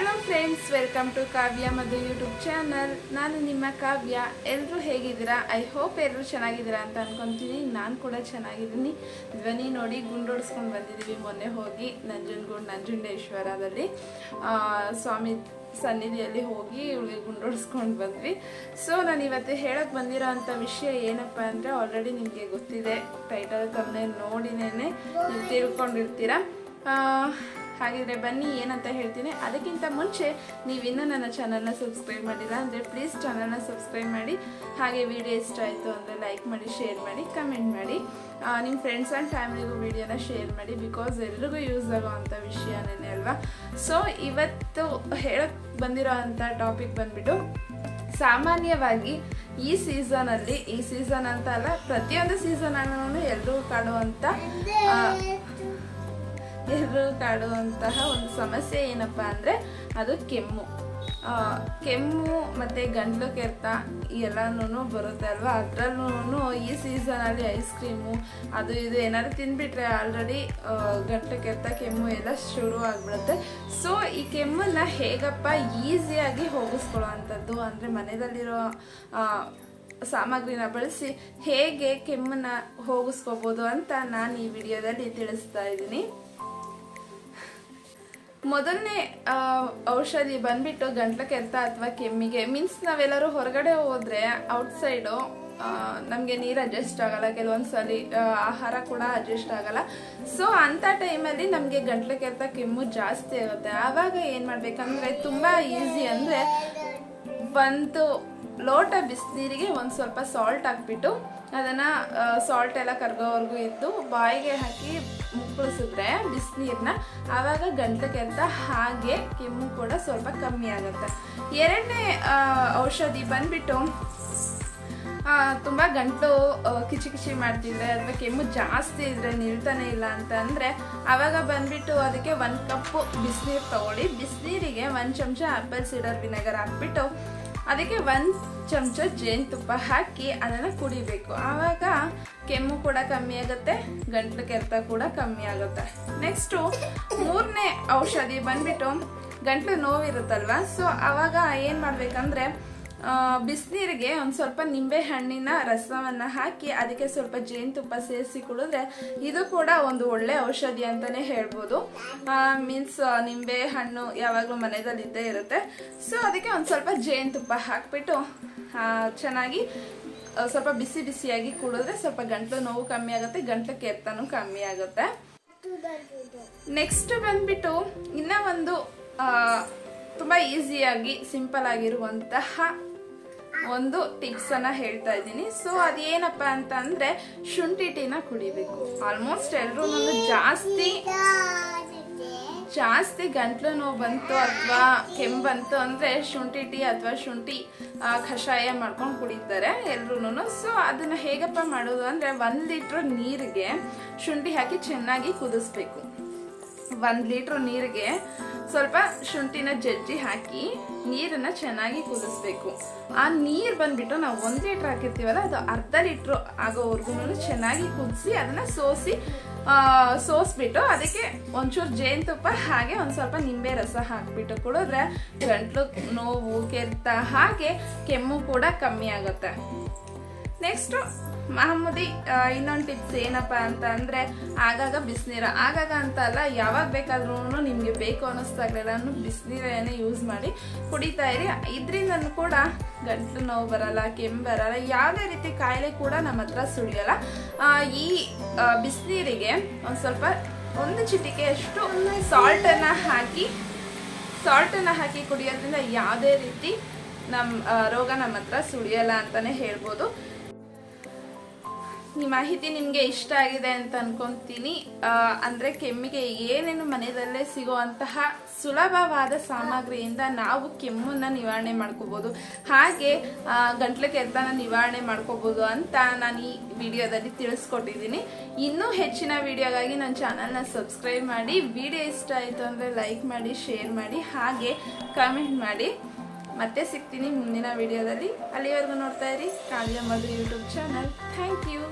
Hello friends welcome to Kavya Madhu YouTube channel ನಾನು ನಿಮ್ಮ ಕಾವ್ಯ ಎಲ್ಲರೂ ಹೇಗಿದ್ದೀರಾ? ಐ ಹೋಪ್ ಎಲ್ಲರೂ ಚೆನ್ನಾಗಿದ್ದೀರಾ ಅಂತ ಅನ್ಕೊಂತೀನಿ. ನಾನು ಕೂಡ ಚೆನ್ನಾಗಿದ್ದೀನಿ. ಧ್ವನಿ ನೋಡಿ ಗುಂಡೋಡಿಸ್ಕೊಂಡು ಬಂದಿದ್ದೀವಿ ಮೊನ್ನೆ ಹೋಗಿ, ನಂಜನಗೂಡು ನಂಜುಂಡೇಶ್ವರದಲ್ಲಿ. ಸ್ವಾಮಿ ಸನ್ನಿಧಿಯಲ್ಲಿ ಹೋಗಿ ಇವಳಿಗೆ ಗುಂಡೋಡಿಸ್ಕೊಂಡು ಬಂದ್ವಿ. ಸೊ ನಾನು ಇವತ್ತು ಹೇಳಕ್ಕೆ ಬಂದಿರೋ ಅಂಥ ವಿಷಯ ಏನಪ್ಪ ಅಂದರೆ ಆಲ್ರೆಡಿ ನಿಮಗೆ ಗೊತ್ತಿದೆ. ಟೈಟಲ್ ತಂದೆ ನೋಡಿನೇ ನೀವು ತಿಳ್ಕೊಂಡಿರ್ತೀರ? ಹಾಗಿದ್ರೆ ಬನ್ನಿ, ಏನಂತ ಹೇಳ್ತೀನಿ. ಅದಕ್ಕಿಂತ ಮುಂಚೆ ನೀವಿನ್ನೂ ನನ್ನ ಚಾನಲ್ನ ಸಬ್ಸ್ಕ್ರೈಬ್ ಮಾಡಿಲ್ಲ ಅಂದರೆ ಪ್ಲೀಸ್ ಚಾನಲ್ನ ಸಬ್ಸ್ಕ್ರೈಬ್ ಮಾಡಿ. ಹಾಗೆ ವಿಡಿಯೋ ಇಷ್ಟ ಆಯಿತು ಅಂದರೆ ಲೈಕ್ ಮಾಡಿ ಶೇರ್ ಮಾಡಿ ಕಮೆಂಟ್ ಮಾಡಿ. ನಿಮ್ಮ ಫ್ರೆಂಡ್ಸ್ ಆ್ಯಂಡ್ ಫ್ಯಾಮಿಲಿಗೂ ವಿಡಿಯೋನ ಶೇರ್ ಮಾಡಿ ಬಿಕಾಸ್ ಎಲ್ರಿಗೂ ಯೂಸ್ ಆಗೋವಂಥ ವಿಷಯನೇ ಅಲ್ವಾ? ಸೊ ಇವತ್ತು ಹೇಳಕ್ಕೆ ಬಂದಿರೋ ಅಂಥ ಟಾಪಿಕ್ ಬಂದ್ಬಿಟ್ಟು ಸಾಮಾನ್ಯವಾಗಿ ಈ ಸೀಸನಲ್ಲಿ ಈ ಸೀಸನ್ ಅಂತ ಅಲ್ಲ, ಪ್ರತಿಯೊಂದು ಸೀಸನ್ ಎಲ್ಲರೂ ಕಾಡುವಂಥ ಎಲ್ಲರೂ ಕಾಡುವಂತಹ ಒಂದು ಸಮಸ್ಯೆ ಏನಪ್ಪ ಅಂದರೆ ಅದು ಕೆಮ್ಮು. ಕೆಮ್ಮು ಮತ್ತು ಗಂಟ್ಲು ಕೆರೆತ ಎಲ್ಲನೂ ಬರುತ್ತೆ ಅಲ್ವಾ? ಅದರಲ್ಲೂ ಈ ಸೀಸನಲ್ಲಿ ಐಸ್ ಕ್ರೀಮು ಅದು ಇದು ಏನಾದ್ರು ತಿಂದ್ಬಿಟ್ರೆ ಆಲ್ರೆಡಿ ಗಂಟ್ಲು ಕೆರೆತ, ಕೆಮ್ಮು ಎಲ್ಲ ಶುರು ಆಗಿಬಿಡುತ್ತೆ. ಸೊ ಈ ಕೆಮ್ಮನ್ನ ಹೇಗಪ್ಪ ಈಸಿಯಾಗಿ ಹೋಗಿಸ್ಕೊಳ್ಳೋ ಅಂಥದ್ದು ಅಂದರೆ ಮನೆಯಲ್ಲಿರೋ ಸಾಮಗ್ರಿನ ಬಳಸಿ ಹೇಗೆ ಕೆಮ್ಮನ್ನು ಹೋಗಿಸ್ಕೋಬೋದು ಅಂತ ನಾನು ಈ ವಿಡಿಯೋದಲ್ಲಿ ತಿಳಿಸ್ತಾ ಇದ್ದೀನಿ. ಮೊದಲನೇ ಔಷಧಿ ಬಂದ್ಬಿಟ್ಟು ಗಂಟ್ಲ ಕೆರೆತ ಅಥವಾ ಕೆಮ್ಮಿಗೆ ಮೀನ್ಸ್ ನಾವೆಲ್ಲರೂ ಹೊರಗಡೆ ಹೋದ್ರೆ ಔಟ್ಸೈಡು ನಮಗೆ ನೀರು ಅಡ್ಜಸ್ಟ್ ಆಗಲ್ಲ. ಕೆಲವೊಂದ್ಸಲಿ ಆಹಾರ ಕೂಡ ಅಡ್ಜಸ್ಟ್ ಆಗಲ್ಲ. ಸೊ ಅಂಥ ಟೈಮಲ್ಲಿ ನಮಗೆ ಗಂಟ್ಲ ಕೆರೆತ ಕೆಮ್ಮು ಜಾಸ್ತಿ ಆಗುತ್ತೆ. ಆವಾಗ ಏನು ಮಾಡಬೇಕಂದ್ರೆ ತುಂಬ ಈಸಿ ಅಂದರೆ ಒಂದು ಲೋಟ ಬಿಸಿನೀರಿಗೆ ಒಂದು ಸ್ವಲ್ಪ ಸಾಲ್ಟ್ ಹಾಕ್ಬಿಟ್ಟು ಅದನ್ನು ಸಾಲ್ಟ್ ಎಲ್ಲ ಕರ್ಗೋವರೆಗೂ ಇದ್ದು ಬಾಯಿಗೆ ಹಾಕಿ ಮುಕ್ಕಳಿಸಿದ್ರೆ ಬಿಸಿನೀರನ್ನ ಆವಾಗ ಗಂಟಕ್ಕೆ ಅಂತ ಹಾಗೆ ಕೆಮ್ಮು ಕೂಡ ಸ್ವಲ್ಪ ಕಮ್ಮಿ ಆಗುತ್ತೆ. ಎರಡನೇ ಔಷಧಿ ಬಂದ್ಬಿಟ್ಟು ತುಂಬ ಗಂಟಲು ಕಿಚಿ ಕಿಚಿ ಮಾಡ್ತಿದ್ರೆ ಅಥವಾ ಕೆಮ್ಮು ಜಾಸ್ತಿ ಇದ್ರೆ ನಿಲ್ತಾನೆ ಇಲ್ಲ ಅಂತಂದರೆ ಆವಾಗ ಬಂದ್ಬಿಟ್ಟು ಅದಕ್ಕೆ ಒಂದು ಕಪ್ಪು ಬಿಸಿನೀರು ತಗೊಳ್ಳಿ. ಬಿಸಿನೀರಿಗೆ ಒಂದು ಚಮಚ ಆಪಲ್ ಸಿಡರ್ ವಿನೆಗರ್ ಹಾಕ್ಬಿಟ್ಟು ಅದಕ್ಕೆ ಒಂದು ಚಮಚ ಜೇನುತುಪ್ಪ ಹಾಕಿ ಅದನ್ನ ಕುಡಿಬೇಕು. ಆವಾಗ ಕೆಮ್ಮು ಕೂಡ ಕಮ್ಮಿ ಆಗುತ್ತೆ, ಗಂಟ್ಲು ಕೆರೆತ ಕೂಡ ಕಮ್ಮಿ ಆಗುತ್ತೆ. ನೆಕ್ಸ್ಟು ಮೂರನೇ ಔಷಧಿ ಬಂದ್ಬಿಟ್ಟು ಗಂಟ್ಲು ನೋವಿರುತ್ತಲ್ವಾ? ಸೊ ಆವಾಗ ಏನು ಮಾಡ್ಬೇಕಂದ್ರೆ ಬಿಸಿನೀರಿಗೆ ಒಂದು ಸ್ವಲ್ಪ ನಿಂಬೆ ಹಣ್ಣಿನ ರಸವನ್ನು ಹಾಕಿ ಅದಕ್ಕೆ ಸ್ವಲ್ಪ ಜೇನುತುಪ್ಪ ಸೇರಿಸಿ ಕುಡಿದ್ರೆ ಇದು ಕೂಡ ಒಂದು ಒಳ್ಳೆ ಔಷಧಿ ಅಂತಲೇ ಹೇಳ್ಬೋದು. ಮೀನ್ಸ್ ನಿಂಬೆ ಹಣ್ಣು ಯಾವಾಗಲೂ ಮನೆಯಲ್ಲಿ ಇದ್ದೇ ಇರುತ್ತೆ. ಸೊ ಅದಕ್ಕೆ ಒಂದು ಸ್ವಲ್ಪ ಜೇನುತುಪ್ಪ ಹಾಕಿಬಿಟ್ಟು ಚೆನ್ನಾಗಿ ಸ್ವಲ್ಪ ಬಿಸಿ ಬಿಸಿಯಾಗಿ ಕುಡಿದ್ರೆ ಸ್ವಲ್ಪ ಗಂಟ್ಲು ನೋವು ಕಮ್ಮಿ ಆಗುತ್ತೆ, ಗಂಟ್ಲು ಕೆತ್ತನೂ ಕಮ್ಮಿ ಆಗುತ್ತೆ. ನೆಕ್ಸ್ಟ್ ಬಂದ್ಬಿಟ್ಟು ಇನ್ನೂ ಒಂದು ತುಂಬಾ ಈಸಿಯಾಗಿ ಸಿಂಪಲ್ ಆಗಿರುವಂತಹ ಒಂದು ಟಿಪ್ಸ್ ಅನ್ನ ಹೇಳ್ತಾ ಇದ್ದೀನಿ. ಸೊ ಅದೇನಪ್ಪ ಅಂತ ಅಂದ್ರೆ ಶುಂಠಿ ಟೀನ ಕುಡಿಬೇಕು. ಆಲ್ಮೋಸ್ಟ್ ಎಲ್ರು ಜಾಸ್ತಿ ಜಾಸ್ತಿ ಗಂಟ್ಲು ನೋವು ಬಂತು ಅಥವಾ ಕೆಮ್ಮು ಬಂತು ಅಂದ್ರೆ ಶುಂಠಿ ಟೀ ಅಥವಾ ಶುಂಠಿ ಕಷಾಯ ಮಾಡ್ಕೊಂಡು ಕುಡಿತಾರೆ ಎಲ್ರೂ ಸೊ ಅದನ್ನ ಹೇಗಪ್ಪ ಮಾಡೋದು ಅಂದ್ರೆ, ಒಂದ್ ಲೀಟ್ರ್ ನೀರಿಗೆ ಶುಂಠಿ ಹಾಕಿ ಚೆನ್ನಾಗಿ ಕುದಿಸ್ಬೇಕು. ಒಂದ್ ಲೀಟ್ರ್ ನೀರಿಗೆ ಸ್ವಲ್ಪ ಶುಂಠಿನ ಜಜ್ಜಿ ಹಾಕಿ ನೀರನ್ನ ಚೆನ್ನಾಗಿ ಕುದಿಸ್ಬೇಕು. ಆ ನೀರ್ ಬಂದ್ಬಿಟ್ಟು ನಾವು ಒಂದ್ ಲೀಟ್ರ್ ಹಾಕಿರ್ತೀವಲ್ಲ ಅದು ಅರ್ಧ ಲೀಟರ್ ಆಗೋವರೆಗೂ ಚೆನ್ನಾಗಿ ಕುದಿಸಿ ಅದನ್ನ ಸೋಸಿ ಆ, ಸೋಸ್ಬಿಟ್ಟು ಅದಕ್ಕೆ ಒಂಚೂರು ಜೇನುತುಪ್ಪ ಹಾಗೆ ಒಂದ್ ಸ್ವಲ್ಪ ನಿಂಬೆ ರಸ ಹಾಕ್ಬಿಟ್ಟು ಕುಡಿದ್ರೆ ಗಂಟ್ಲು ನೋವು ಕೆರೆತ ಹಾಗೆ ಕೆಮ್ಮು ಕೂಡ ಕಮ್ಮಿ ಆಗುತ್ತೆ. ನೆಕ್ಸ್ಟ್ ಮಾಮೂಲಿ ಇನ್ನೊಂದು ಟಿಪ್ಸ್ ಏನಪ್ಪ ಅಂತ ಅಂದರೆ ಆಗಾಗ ಬಿಸಿನೀರ. ಆಗಾಗ ಅಂತ ಅಲ್ಲ, ಯಾವಾಗ ಬೇಕಾದ್ರೂ ನಿಮಗೆ ಬೇಕು ಅನ್ನಿಸ್ದಾಗಲೆಲ್ಲನೂ ಬಿಸಿನೀರನ್ನೇ ಯೂಸ್ ಮಾಡಿ ಕುಡಿತಾ ಇರಿ. ಇದರಿಂದ ಕೂಡ ಗಂಟಲು ನೋವು ಬರಲ್ಲ, ಕೆಮ್ಮು ಬರಲ್ಲ, ಯಾವುದೇ ರೀತಿ ಕಾಯಿಲೆ ಕೂಡ ನಮ್ಮ ಹತ್ರ ಸುಳಿಯಲ್ಲ. ಈ ಬಿಸಿನೀರಿಗೆ ಒಂದು ಸ್ವಲ್ಪ ಒಂದು ಚಿಟಿಕೆಯಷ್ಟು ಸಾಲ್ಟನ್ನು ಹಾಕಿ ಸಾಲ್ಟನ್ನು ಹಾಕಿ ಕುಡಿಯೋದ್ರಿಂದ ಯಾವುದೇ ರೀತಿ ನಮ್ಮ ರೋಗ ನಮ್ಮ ಹತ್ರ ಸುಳಿಯಲ್ಲ ಅಂತಲೇ ಹೇಳ್ಬೋದು. ಈ ಮಾಹಿತಿ ನಿಮಗೆ ಇಷ್ಟ ಆಗಿದೆ ಅಂತ ಅನ್ಕೊಂತೀನಿ. ಅಂದರೆ ಕೆಮ್ಮಿಗೆ ಏನೇನು ಮನೆಯಲ್ಲೇ ಸಿಗುವಂತಹ ಸುಲಭವಾದ ಸಾಮಗ್ರಿಯಿಂದ ನಾವು ಕೆಮ್ಮನ್ನು ನಿವಾರಣೆ ಮಾಡ್ಕೋಬೋದು. ಹಾಗೆ ಗಂಟ್ಲು ಕೆರೆತನ ನಿವಾರಣೆ ಮಾಡ್ಕೋಬೋದು ಅಂತ ನಾನು ಈ ವಿಡಿಯೋದಲ್ಲಿ ತಿಳಿಸ್ಕೊಟ್ಟಿದ್ದೀನಿ. ಇನ್ನೂ ಹೆಚ್ಚಿನ ವಿಡಿಯೋಗಾಗಿ ನನ್ನ ಚಾನಲ್ನ ಸಬ್ಸ್ಕ್ರೈಬ್ ಮಾಡಿ, ವಿಡಿಯೋ ಇಷ್ಟ ಆಯಿತು ಅಂದರೆ ಲೈಕ್ ಮಾಡಿ ಶೇರ್ ಮಾಡಿ, ಹಾಗೆ ಕಮೆಂಟ್ ಮಾಡಿ. ಮತ್ತೆ ಸಿಗ್ತೀನಿ ಮುಂದಿನ ವಿಡಿಯೋದಲ್ಲಿ. ಅಲ್ಲಿವರೆಗೂ ನೋಡ್ತಾ ಇರಿ. Kavya Madhu YouTube channel. Thank you.